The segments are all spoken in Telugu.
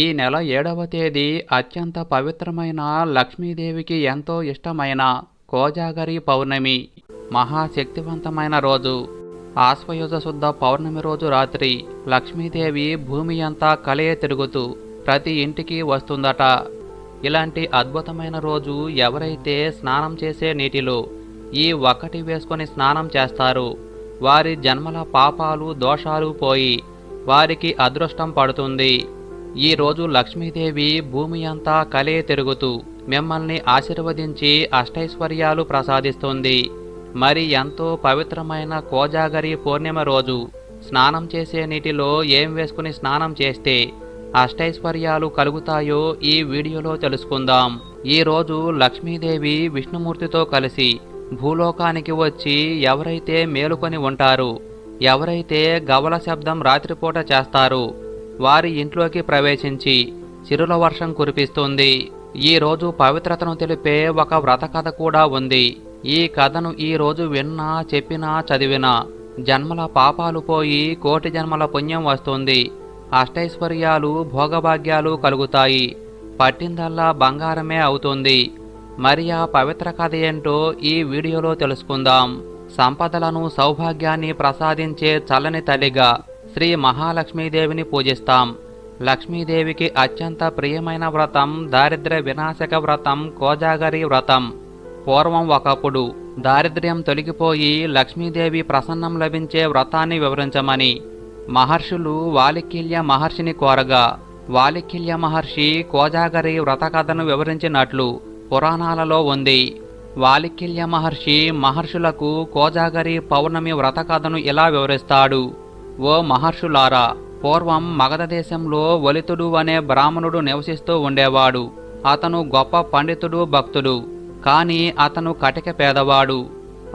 ఈ నెల ఏడవ తేదీ అత్యంత పవిత్రమైన లక్ష్మీదేవికి ఎంతో ఇష్టమైన కోజాగరి పౌర్ణమి. మహాశక్తివంతమైన రోజు. ఆశ్వయుజ శుద్ధ పౌర్ణమి రోజు రాత్రి లక్ష్మీదేవి భూమి అంతా కలయే తిరుగుతూ ప్రతి ఇంటికి వస్తుందట. ఇలాంటి అద్భుతమైన రోజు ఎవరైతే స్నానం చేసే నీటిలో ఈ ఒక్కటి వేసుకొని స్నానం చేస్తారు. వారి జన్మల పాపాలు దోషాలు పోయి వారికి అదృష్టం పడుతుంది. ఈరోజు లక్ష్మీదేవి భూమి అంతా కలే తిరుగుతూ మిమ్మల్ని ఆశీర్వదించి అష్టైశ్వర్యాలు ప్రసాదిస్తుంది. మరి ఎంతో పవిత్రమైన కోజాగరి పూర్ణిమ రోజు. స్నానం చేసే నీటిలో ఏం వేసుకుని స్నానం చేస్తే అష్టైశ్వర్యాలు కలుగుతాయో ఈ వీడియోలో తెలుసుకుందాం. ఈ రోజు లక్ష్మీదేవి విష్ణుమూర్తితో కలిసి భూలోకానికి వచ్చి ఎవరైతే మేలుకొని ఉంటారు ఎవరైతే గవల శబ్దం రాత్రిపూట చేస్తారు వారి ఇంట్లోకి ప్రవేశించి చిరుల వర్షం కురిపిస్తుంది. ఈ రోజు పవిత్రతను తెలిపే ఒక వ్రత కథ కూడా ఉంది. ఈ కథను ఈ రోజు విన్నా చెప్పినా చదివినా జన్మల పాపాలు పోయి కోటి జన్మల పుణ్యం వస్తుంది. అష్టైశ్వర్యాలు భోగభాగ్యాలు కలుగుతాయి. పట్టిందల్లా బంగారమే అవుతుంది. మరి ఆ పవిత్ర కథ ఏంటో ఈ వీడియోలో తెలుసుకుందాం. సంపదలను సౌభాగ్యాన్ని ప్రసాదించే చల్లని తల్లిగా శ్రీ మహాలక్ష్మీదేవిని పూజిస్తాం. లక్ష్మీదేవికి అత్యంత ప్రియమైన వ్రతం దారిద్ర్య వినాశక వ్రతం కోజాగరి వ్రతం. పూర్వం ఒకప్పుడు దారిద్ర్యం తొలగిపోయి లక్ష్మీదేవి ప్రసన్నం లభించే వ్రతాన్ని వివరించమని మహర్షులు వాలికిల్య మహర్షిని కోరగా వాలికిల్య మహర్షి కోజాగరి వ్రత కథను వివరించినట్లు పురాణాలలో ఉంది. వాలికిల్య మహర్షి మహర్షులకు కోజాగరి పౌర్ణమి వ్రత కథను ఇలా వివరిస్తాడు. ఓ మహర్షులారా పూర్వం మగధదేశంలో వలితుడు అనే బ్రాహ్మణుడు నివసిస్తూ ఉండేవాడు. అతను గొప్ప పండితుడు భక్తుడు. కాని అతను కటిక పేదవాడు.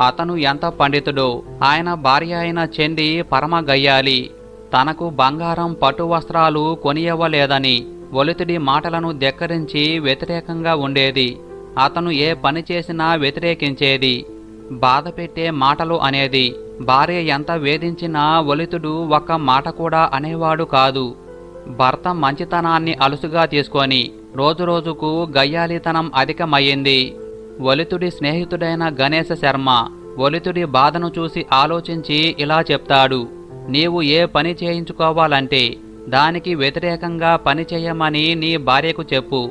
అతను ఎంత పండితుడో ఆయన భార్య అయిన చెంది పరమ గయ్యాలి తనకు బంగారం పట్టు వస్త్రాలు కొనియవ్వలేదని ఒలితుడి మాటలను ధిక్కరించి వ్యతిరేకంగా ఉండేది. అతను ఏ పని చేసినా వ్యతిరేకించేది. బాధ పెట్టే మాటలు అనేది. భార్య ఎంత వేధించినా ఒలితుడు ఒక్క మాట కూడా అనేవాడు కాదు. భర్త మంచితనాన్ని అలుసుగా తీసుకొని రోజురోజుకు గయ్యాలితనం అధికమయ్యింది. ఒలితుడి స్నేహితుడైన గణేశ శర్మ ఒలితుడి బాధను చూసి ఆలోచించి ఇలా చెప్తాడు. నీవు ఏ పని చేయించుకోవాలంటే దానికి వ్యతిరేకంగా పని చేయమని నీ భార్యకు చెప్పు.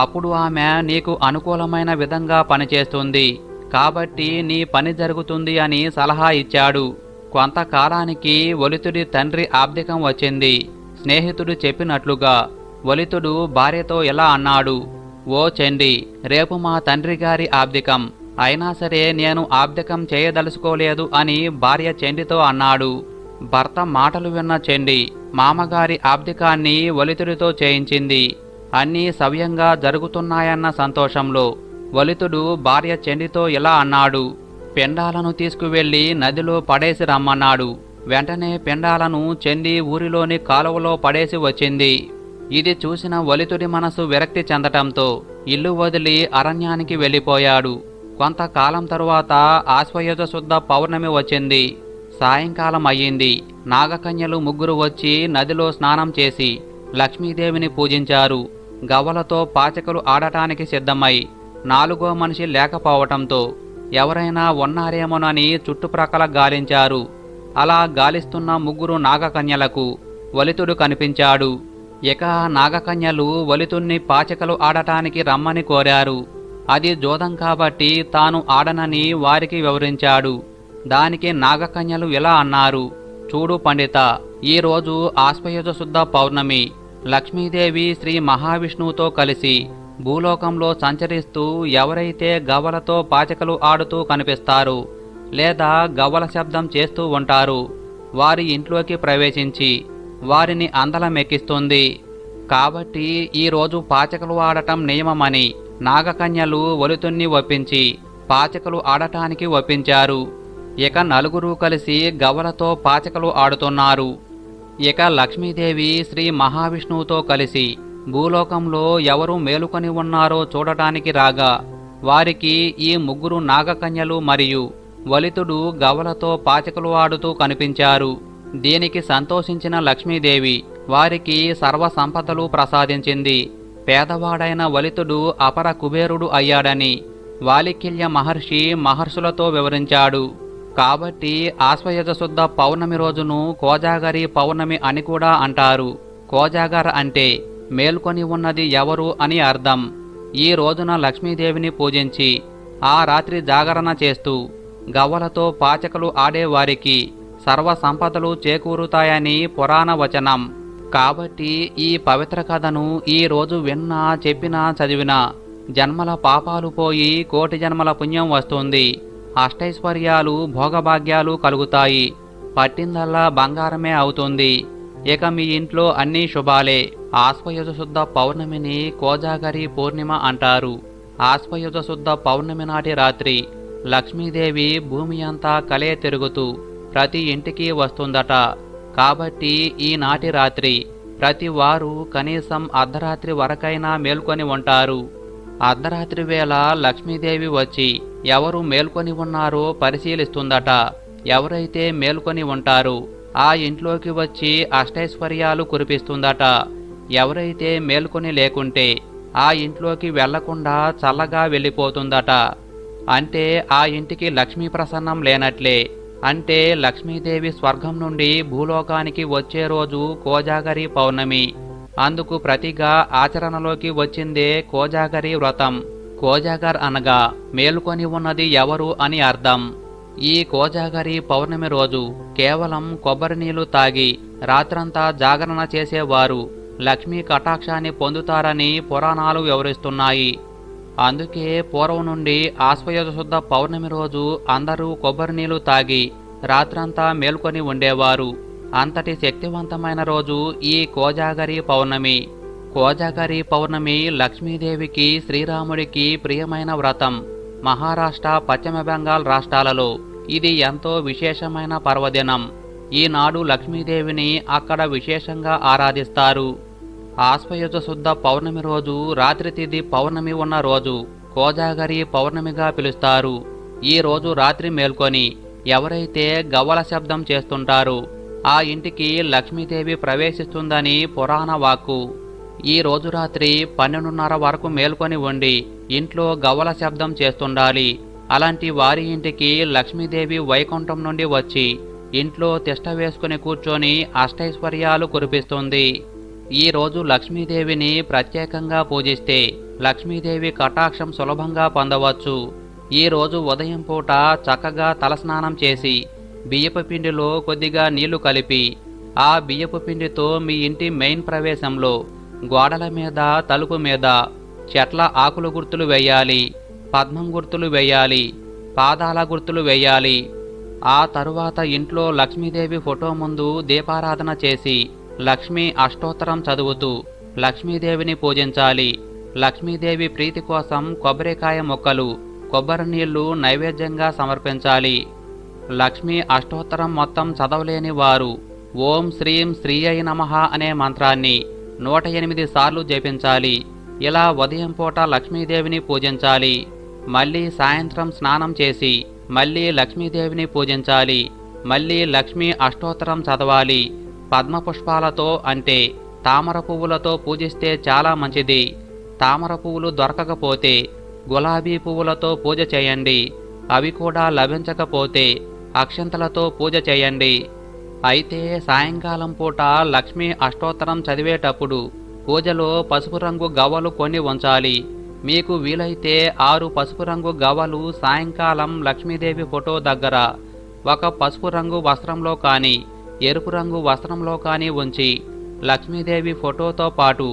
అప్పుడు ఆమె నీకు అనుకూలమైన విధంగా పనిచేస్తుంది. కాబట్టి నీ పని జరుగుతుంది అని సలహా ఇచ్చాడు. కొంతకాలానికి ఒలితుడి తండ్రి ఆబ్దికం వచ్చింది. స్నేహితుడు చెప్పినట్లుగా ఒలితుడు భార్యతో ఇలా అన్నాడు? ఓ చండి రేపు మా తండ్రి గారి ఆబ్దికం అయినా సరే నేను ఆబ్దికం చేయదలుచుకోలేదు అని భార్య చెండితో అన్నాడు. భర్త మాటలు విన్న చెండి మామగారి ఆబ్దికాన్ని ఒలితుడితో చేయించింది. అన్నీ సవ్యంగా జరుగుతున్నాయన్న సంతోషంలో వలితుడు భార్య చెండితో ఇలా అన్నాడు పెండాలను తీసుకువెళ్ళి నదిలో పడేసి రమ్మన్నాడు. వెంటనే పెండాలను చెంది ఊరిలోని కాలువలో పడేసి వచ్చింది. ఇది చూసిన వలితుడి మనసు విరక్తి చెందటంతో ఇల్లు వదిలి అరణ్యానికి వెళ్ళిపోయాడు. కొంతకాలం తరువాత ఆశ్వయుజ శుద్ధ పౌర్ణమి వచ్చింది. సాయంకాలం అయ్యింది. నాగకన్యలు ముగ్గురు వచ్చి నదిలో స్నానం చేసి లక్ష్మీదేవిని పూజించారు. గవ్వలతో పాచకులు ఆడటానికి సిద్ధమై నాలుగో మనిషి లేకపోవటంతో ఎవరైనా ఉన్నారేమోనని చుట్టుప్రక్కల గాలించారు. అలా గాలిస్తున్న ముగ్గురు నాగకన్యలకు వలితుడు కనిపించాడు. ఇక నాగకన్యలు వలితుణ్ణి పాచికలు ఆడటానికి రమ్మని కోరారు. అది జోదం కాబట్టి తాను ఆడనని వారికి వివరించాడు. దానికి నాగకన్యలు ఇలా అన్నారు చూడు పండిత ఈరోజు ఆశ్వయుజ శుద్ధ పౌర్ణమి. లక్ష్మీదేవి శ్రీ మహావిష్ణువుతో కలిసి భూలోకంలో సంచరిస్తూ ఎవరైతే గవలతో పాచికలు ఆడుతూ కనిపిస్తారు లేదా గవ్వల శబ్దం చేస్తూ ఉంటారు వారి ఇంట్లోకి ప్రవేశించి వారిని అందలమెక్కిస్తుంది. కాబట్టి ఈరోజు పాచికలు ఆడటం నియమమని నాగకన్యలు ఒలితుణ్ణి ఒప్పించి పాచికలు ఆడటానికి ఒప్పించారు. ఇక నలుగురు కలిసి గవ్వలతో పాచికలు ఆడుతున్నారు. ఇక లక్ష్మీదేవి శ్రీ మహావిష్ణువుతో కలిసి భూలోకంలో ఎవరు మేలుకొని ఉన్నారో చూడటానికి రాగా వారికి ఈ ముగ్గురు నాగకన్యలు మరియు వలితుడు గవలతో పాచికలు ఆడుతూ కనిపించారు. దీనికి సంతోషించిన లక్ష్మీదేవి వారికి సర్వ సంపదలు ప్రసాదించింది. పేదవాడైన వలితుడు అపర కుబేరుడు అయ్యాడని వాలికిల్య మహర్షి మహర్షులతో వివరించాడు. కాబట్టి ఆశ్వయుజ శుద్ధ పౌర్ణమి రోజును కోజాగరి పౌర్ణమి అని కూడా అంటారు. కోజాగర్ అంటే మేల్కొని ఉన్నది ఎవరు అని అర్థం. ఈ రోజున లక్ష్మీదేవిని పూజించి ఆ రాత్రి జాగరణ చేస్తూ గవ్వలతో పాచకలు ఆడేవారికి సర్వ సంపదలు చేకూరుతాయని పురాణ వచనం. కాబట్టి ఈ పవిత్ర కథను ఈ రోజు విన్నా చెప్పినా చదివినా జన్మల పాపాలు పోయి కోటి జన్మల పుణ్యం వస్తుంది. అష్టైశ్వర్యాలు భోగభాగ్యాలు కలుగుతాయి. పట్టిందల్లా బంగారమే అవుతుంది. ఇక మీ ఇంట్లో అన్నీ శుభాలే. ఆశ్వయుజ శుద్ధ పౌర్ణమిని కోజాగరి పూర్ణిమ అంటారు. ఆశ్వయుజ శుద్ధ పౌర్ణమి నాటి రాత్రి లక్ష్మీదేవి భూమి అంతా కలే తిరుగుతూ ప్రతి ఇంటికి వస్తుందట. కాబట్టి ఈనాటి రాత్రి ప్రతి వారు కనీసం అర్ధరాత్రి వరకైనా మేల్కొని ఉంటారు. అర్ధరాత్రి వేళ లక్ష్మీదేవి వచ్చి ఎవరు మేల్కొని ఉన్నారో పరిశీలిస్తుందట. ఎవరైతే మేల్కొని ఉంటారో ఆ ఇంట్లోకి వచ్చి అష్టైశ్వర్యాలు కురిపిస్తుందట. ఎవరైతే మేల్కొని లేకుంటే ఆ ఇంట్లోకి వెళ్ళకుండా చల్లగా వెళ్ళిపోతుందట. అంటే ఆ ఇంటికి లక్ష్మీ ప్రసన్నం లేనట్లే. అంటే లక్ష్మీదేవి స్వర్గం నుండి భూలోకానికి వచ్చే రోజు కోజాగరి పౌర్ణమి. అందుకు ప్రతిగా ఆచరణలోకి వచ్చిందే కోజాగరి వ్రతం. కోజాగర్ అనగా మేలుకొని ఉన్నది ఎవరు అని అర్థం. ఈ కోజాగరి పౌర్ణమి రోజు కేవలం కొబ్బరి నీళ్ళు తాగి రాత్రంతా జాగరణ చేసేవారు లక్ష్మీ కటాక్షాన్ని పొందుతారని పురాణాలు వివరిస్తున్నాయి. అందుకే పూర్వం నుండి ఆశ్వయుజ శుద్ధ పౌర్ణమి రోజు అందరూ కొబ్బరి నీళ్ళు తాగి రాత్రంతా మేల్కొని ఉండేవారు. అంతటి శక్తివంతమైన రోజు ఈ కోజాగరి పౌర్ణమి. కోజాగరి పౌర్ణమి లక్ష్మీదేవికి శ్రీరాముడికి ప్రియమైన వ్రతం. మహారాష్ట్ర పశ్చిమ బెంగాల్ రాష్ట్రాలలో ఇది ఎంతో విశేషమైన పర్వదినం. ఈనాడు లక్ష్మీదేవిని అక్కడ విశేషంగా ఆరాధిస్తారు. ఆశ్వయుజ శుద్ధ పౌర్ణమి రోజు రాత్రి తిథి పౌర్ణమి ఉన్న రోజు కోజాగరి పౌర్ణమిగా పిలుస్తారు. ఈ రోజు రాత్రి మేల్కొని ఎవరైతే గవ్వల శబ్దం చేస్తుంటారో ఆ ఇంటికి లక్ష్మీదేవి ప్రవేశిస్తుందని పురాణ వాక్కు. ఈ రోజు రాత్రి పన్నెండున్నర వరకు మేల్కొని ఉండి ఇంట్లో గవ్వల శబ్దం చేస్తుండాలి. అలాంటి వారి ఇంటికి లక్ష్మీదేవి వైకుంఠం నుండి వచ్చి ఇంట్లో తిష్ట వేసుకుని కూర్చొని అష్టైశ్వర్యాలు కురిపిస్తుంది. ఈ రోజు లక్ష్మీదేవిని ప్రత్యేకంగా పూజిస్తే లక్ష్మీదేవి కటాక్షం సులభంగా పొందవచ్చు. ఈ రోజు ఉదయం పూట చక్కగా తలస్నానం చేసి బియ్యపు పిండిలో కొద్దిగా నీళ్ళు కలిపి ఆ బియ్యపు పిండితో మీ ఇంటి మెయిన్ ప్రవేశంలో గోడల మీద తలుపు మీద చెట్ల ఆకులు గుర్తులు వేయాలి పద్మం గుర్తులు వేయాలి పాదాల గుర్తులు వేయాలి. ఆ తరువాత ఇంట్లో లక్ష్మీదేవి ఫోటో ముందు దీపారాధన చేసి లక్ష్మీ అష్టోత్తరం చదువుతూ లక్ష్మీదేవిని పూజించాలి. లక్ష్మీదేవి ప్రీతి కోసం కొబ్బరికాయ మొక్కలు కొబ్బరి నీళ్ళు నైవేద్యంగా సమర్పించాలి. లక్ష్మీ అష్టోత్తరం మొత్తం చదవలేని వారు ఓం శ్రీం శ్రీ అయి నమః అనే మంత్రాన్ని నూట ఎనిమిది సార్లు జపించాలి. ఇలా ఉదయం పూట లక్ష్మీదేవిని పూజించాలి. మళ్ళీ సాయంత్రం స్నానం చేసి మళ్ళీ లక్ష్మీదేవిని పూజించాలి. మళ్ళీ లక్ష్మీ అష్టోత్తరం చదవాలి. పద్మ పుష్పాలతో అంటే తామర పువ్వులతో పూజిస్తే చాలా మంచిది. తామర పువ్వులు దొరకకపోతే గులాబీ పువ్వులతో పూజ చేయండి. అవి కూడా లభించకపోతే అక్షంతలతో పూజ చేయండి. అయితే సాయంకాలం పూట లక్ష్మీ అష్టోత్తరం చదివేటప్పుడు పూజలో పసుపు రంగు గవ్వలు కొన్ని ఉంచాలి మీకు వీలైతే ఆరు పసుపు రంగు గవ్వలు సాయంకాలం లక్ష్మీదేవి ఫోటో దగ్గర ఒక పసుపు రంగు వస్త్రంలో కానీ ఎరుపు రంగు వస్త్రంలో కానీ ఉంచి లక్ష్మీదేవి ఫోటోతో పాటు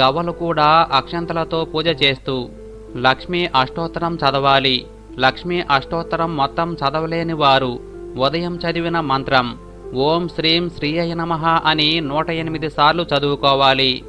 గవ్వలు కూడా అక్షంతలతో పూజ చేస్తూ లక్ష్మీ అష్టోత్తరం చదవాలి. లక్ష్మీ అష్టోత్తరం మొత్తం చదవలేని వారు ఉదయం చదివిన మంత్రం ఓం శ్రీం శ్రీ అయ నమ అని నూట ఎనిమిది సార్లు చదువుకోవాలి.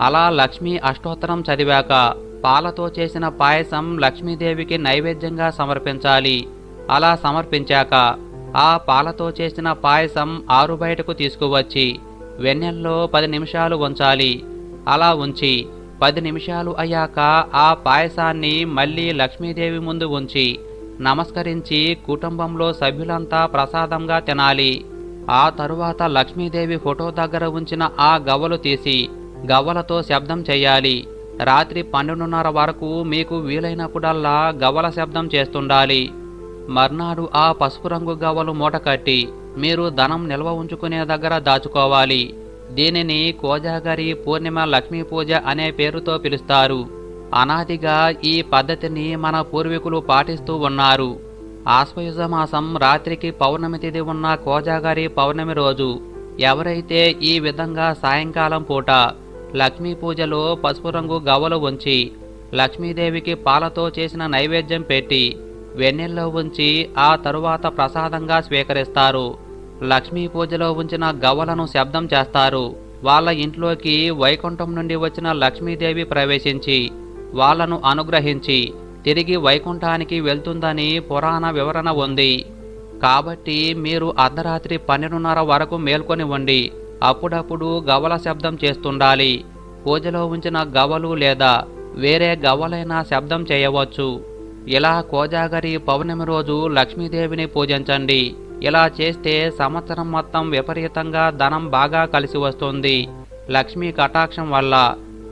అలా లక్ష్మీ అష్టోత్తరం చదివాక పాలతో చేసిన పాయసం లక్ష్మీదేవికి నైవేద్యంగా సమర్పించాలి. అలా సమర్పించాక ఆ పాలతో చేసిన పాయసం ఆరు బయటకు తీసుకువచ్చి వెన్నెల్లో పది నిమిషాలు ఉంచాలి. అలా ఉంచి పది నిమిషాలు అయ్యాక ఆ పాయసాన్ని మళ్ళీ లక్ష్మీదేవి ముందు ఉంచి నమస్కరించి కుటుంబంలో సభ్యులంతా ప్రసాదంగా తినాలి. ఆ తరువాత లక్ష్మీదేవి ఫోటో దగ్గర ఉంచిన ఆ గవ్వలు తీసి గవ్వలతో శబ్దం చేయాలి. రాత్రి పన్నెండున్నర వరకు మీకు వీలైనప్పుడల్లా గవ్వల శబ్దం చేస్తుండాలి. మర్నాడు ఆ పసుపు రంగు గవ్వలు మూట కట్టి మీరు ధనం నిల్వ ఉంచుకునే దగ్గర దాచుకోవాలి. దీనిని కోజాగరి పూర్ణిమ లక్ష్మీ పూజ అనే పేరుతో పిలుస్తారు. అనాదిగా ఈ పద్ధతిని మన పూర్వీకులు పాటిస్తూ ఉన్నారు. ఆశ్వయుజ మాసం రాత్రికి పౌర్ణమి తిథి ఉన్న కోజాగారి పౌర్ణమి రోజు ఎవరైతే ఈ విధంగా సాయంకాలం పూట లక్ష్మీ పూజలో పసుపు రంగు గవ్వలు ఉంచి లక్ష్మీదేవికి పాలతో చేసిన నైవేద్యం పెట్టి వెన్నెల్లో ఉంచి ఆ తరువాత ప్రసాదంగా స్వీకరిస్తారు. లక్ష్మీ పూజలో ఉంచిన గవ్వలను శబ్దం చేస్తారు. వాళ్ళ ఇంట్లోకి వైకుంఠం నుండి వచ్చిన లక్ష్మీదేవి ప్రవేశించి వాళ్ళను అనుగ్రహించి తిరిగి వైకుంఠానికి వెళ్తుందని పురాణ వివరణ ఉంది. కాబట్టి మీరు అర్ధరాత్రి పన్నెండున్నర వరకు మేల్కొని ఉండి అప్పుడప్పుడు గవల శబ్దం చేస్తుండాలి. పూజలో ఉంచిన గవలు లేదా వేరే గవలైనా శబ్దం చేయవచ్చు. ఇలా కోజాగరి పౌర్ణమి రోజు లక్ష్మీదేవిని పూజించండి. ఇలా చేస్తే సంవత్సరం మొత్తం విపరీతంగా ధనం బాగా కలిసి వస్తుంది. లక్ష్మీ కటాక్షం వల్ల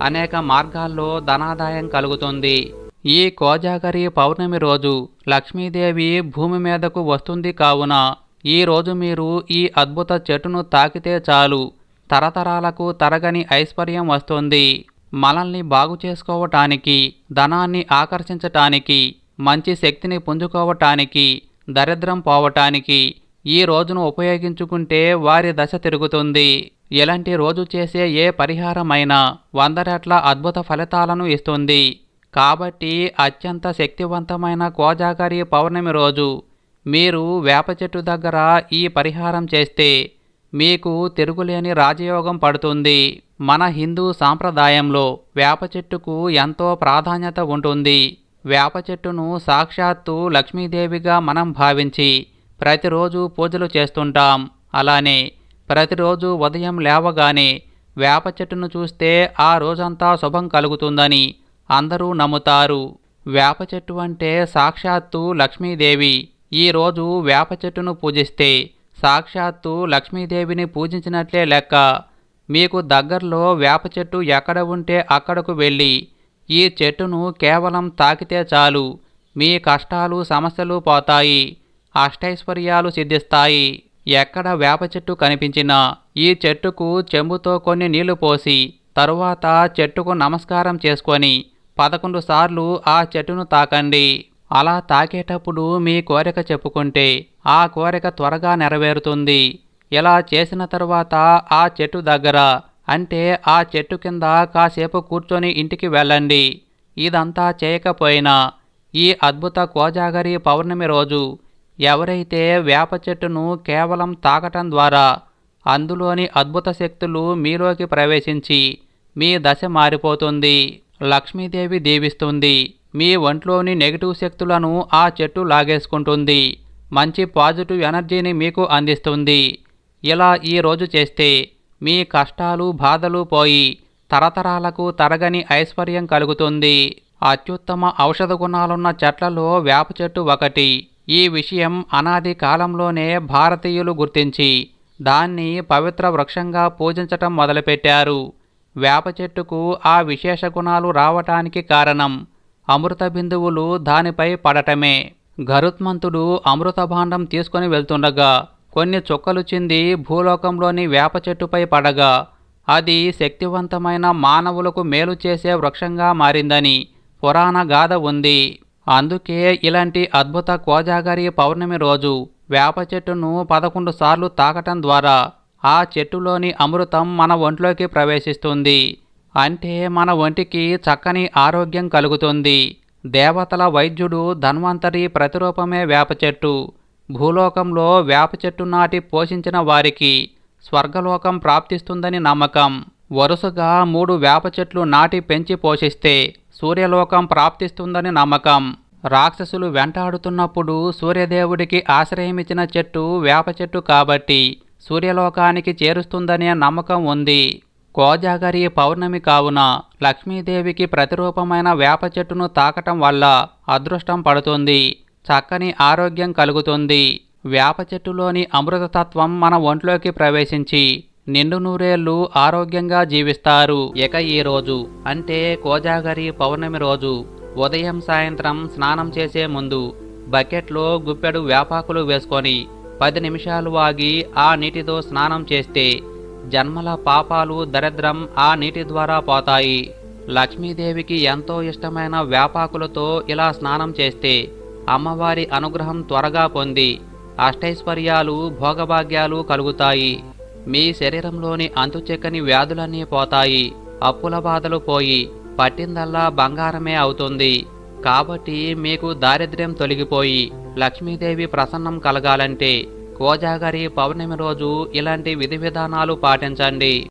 అనేక మార్గాల్లో ధనాదాయం కలుగుతుంది. ఈ కోజాగరి పౌర్ణమి రోజు లక్ష్మీదేవి భూమి మీదకు వస్తుంది కావున ఈ రోజు మీరు ఈ అద్భుత చెట్టును తాకితే చాలు. తరతరాలకు తరగని ఐశ్వర్యం వస్తుంది. మనల్ని బాగు చేసుకోవటానికి ధనాన్ని ఆకర్షించటానికి మంచి శక్తిని పుంజుకోవటానికి దరిద్రం పోవటానికి ఈ రోజును ఉపయోగించుకుంటే వారి దశ తిరుగుతుంది. ఇలాంటి రోజు చేసే ఏ పరిహారమైనా వంద రెట్ల అద్భుత ఫలితాలను ఇస్తుంది. కాబట్టి అత్యంత శక్తివంతమైన కోజాగరి పౌర్ణమి రోజు. మీరు వేప చెట్టు దగ్గర ఈ పరిహారం చేస్తే మీకు తిరుగులేని రాజయోగం పడుతుంది. మన హిందూ సాంప్రదాయంలో వేప చెట్టుకు ఎంతో ప్రాధాన్యత ఉంటుంది. వేప చెట్టును సాక్షాత్తు లక్ష్మీదేవిగా మనం భావించి ప్రతిరోజు పూజలు చేస్తుంటాం. అలానే ప్రతిరోజు ఉదయం లేవగానే వేప చెట్టును చూస్తే ఆ రోజంతా శుభం కలుగుతుందని అందరూ నమ్ముతారు. వేప చెట్టు అంటే సాక్షాత్తు లక్ష్మీదేవి. ఈరోజు వేప చెట్టును పూజిస్తే సాక్షాత్తు లక్ష్మీదేవిని పూజించినట్లే లెక్క. మీకు దగ్గరలో వేప చెట్టు ఎక్కడ ఉంటే అక్కడకు వెళ్ళి ఈ చెట్టును కేవలం తాకితే చాలు. మీ కష్టాలు సమస్యలు పోతాయి. అష్టైశ్వర్యాలు సిద్ధిస్తాయి. ఎక్కడ వేప చెట్టు కనిపించినా ఈ చెట్టుకు చెంబుతో కొన్ని నీళ్ళు పోసి తరువాత చెట్టుకు నమస్కారం చేసుకొని పదకొండు సార్లు ఆ చెట్టును తాకండి. అలా తాకేటప్పుడు మీ కోరిక చెప్పుకుంటే ఆ కోరిక త్వరగా నెరవేరుతుంది. ఇలా చేసిన తర్వాత ఆ చెట్టు దగ్గర అంటే ఆ చెట్టు కింద కాసేపు కూర్చొని ఇంటికి వెళ్ళండి. ఇదంతా చేయకపోయినా ఈ అద్భుత కోజాగరి పౌర్ణమి రోజు ఎవరైతే వేప చెట్టును కేవలం తాకటం ద్వారా అందులోని అద్భుత శక్తులు మీలోకి ప్రవేశించి మీ దశ మారిపోతుంది. లక్ష్మీదేవి దీవిస్తుంది. మీ ఒంట్లోని నెగిటివ్ శక్తులను ఆ చెట్టు లాగేసుకుంటుంది. మంచి పాజిటివ్ ఎనర్జీని మీకు అందిస్తుంది. ఇలా ఈ రోజు చేస్తే మీ కష్టాలు బాధలు పోయి తరతరాలకు తరగని ఐశ్వర్యం కలుగుతుంది. అత్యుత్తమ ఔషధ గుణాలున్న చెట్లలో వేప చెట్టు ఒకటి. ఈ విషయం అనాది కాలంలోనే భారతీయులు గుర్తించి దాన్ని పవిత్ర వృక్షంగా పూజించటం మొదలుపెట్టారు. వేప చెట్టుకు ఆ విశేష గుణాలు రావటానికి కారణం. అమృత బిందువులు దానిపై పడటమే. గరుత్మంతుడు అమృత భాండం తీసుకొని వెళ్తుండగా కొన్ని చుక్కలు చింది భూలోకంలోని వేప చెట్టుపై పడగా. అది శక్తివంతమైన మానవులకు మేలు చేసే వృక్షంగా మారిందని పురాణ గాథ ఉంది. అందుకే ఇలాంటి అద్భుత కోజాగరి పౌర్ణమి రోజు వేప చెట్టును పదకొండు సార్లు తాకటం ద్వారా ఆ చెట్టులోని అమృతం మన ఒంట్లోకి ప్రవేశిస్తుంది. అంటే మన ఒంటికి చక్కని ఆరోగ్యం కలుగుతుంది. దేవతల వైద్యుడు ధన్వంతరి ప్రతిరూపమే వేప చెట్టు. భూలోకంలో వేప చెట్టు నాటి పోషించిన వారికి స్వర్గలోకం ప్రాప్తిస్తుందని నమ్మకం. వరుసగా మూడు వేప చెట్లు నాటి పెంచి పోషిస్తే సూర్యలోకం ప్రాప్తిస్తుందని నమ్మకం. రాక్షసులు వెంటాడుతున్నప్పుడు సూర్యదేవుడికి ఆశ్రయమిచ్చిన చెట్టు వేప చెట్టు కాబట్టి సూర్యలోకానికి చేరుస్తుందనే నమ్మకం ఉంది. కోజాగరి పౌర్ణమి కావున లక్ష్మీదేవికి ప్రతిరూపమైన వేప చెట్టును తాకటం వల్ల అదృష్టం పడుతుంది. చక్కని ఆరోగ్యం కలుగుతుంది. వేప చెట్టులోని అమృతతత్వం మన ఒంట్లోకి ప్రవేశించి నిండు నూరేళ్ళు ఆరోగ్యంగా జీవిస్తారు. ఇక ఈ రోజు అంటే కోజాగరి పౌర్ణమి రోజు ఉదయం సాయంత్రం స్నానం చేసే ముందు బకెట్లో గుప్పెడు వేపాకులు వేసుకొని పది నిమిషాలు ఆగి ఆ నీటితో స్నానం చేస్తే జన్మల పాపాలు దరిద్రం ఆ నీటి ద్వారా పోతాయి. లక్ష్మీదేవికి ఎంతో ఇష్టమైన వేపాకులతో ఇలా స్నానం చేస్తే అమ్మవారి అనుగ్రహం త్వరగా పొంది అష్టైశ్వర్యాలు భోగభాగ్యాలు కలుగుతాయి. మీ శరీరంలోని అంతుచెక్కని వ్యాధులన్నీ పోతాయి. అప్పుల బాధలు పోయి పట్టిందల్లా బంగారమే అవుతుంది. కాబట్టి మీకు దారిద్ర్యం తొలగిపోయి లక్ష్మీదేవి ప్రసన్నం కలగాలంటే కోజాగరి పౌర్ణమి రోజు ఇలాంటి విధి విధానాలు పాటించండి.